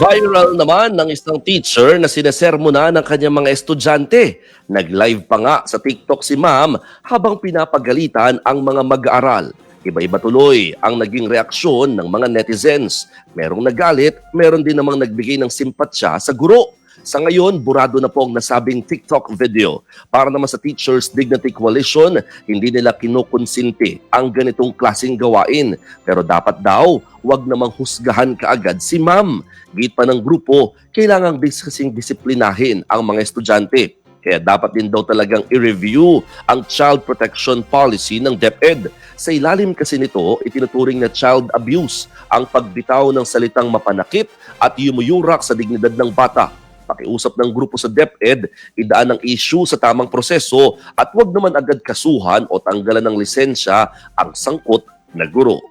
Viral naman ng isang teacher na sinesermona ng kanyang mga estudyante. Nag-live pa nga sa TikTok si ma'am habang pinapagalitan ang mga mag-aaral. Iba-iba tuloy ang naging reaksyon ng mga netizens. Merong nagalit, meron din namang nagbigay ng simpatsya sa guro. Sa ngayon, burado na po ang nasabing TikTok video. Para naman sa Teachers Dignity Coalition, hindi nila kinukonsinti ang ganitong klaseng gawain. Pero dapat daw, wag namang husgahan kaagad si ma'am. Git pa ng grupo, kailangang dis kasing disiplinahin ang mga estudyante. Kaya dapat din daw talagang i-review ang child protection policy ng DepEd. Sa ilalim kasi nito, itinuturing na child abuse ang pagbitaw ng salitang mapanakit at yumuyurak sa dignidad ng bata. Pakiusap ng grupo sa DepEd, idaan ang issue sa tamang proseso at huwag naman agad kasuhan o tanggalan ng lisensya ang sangkot na guro.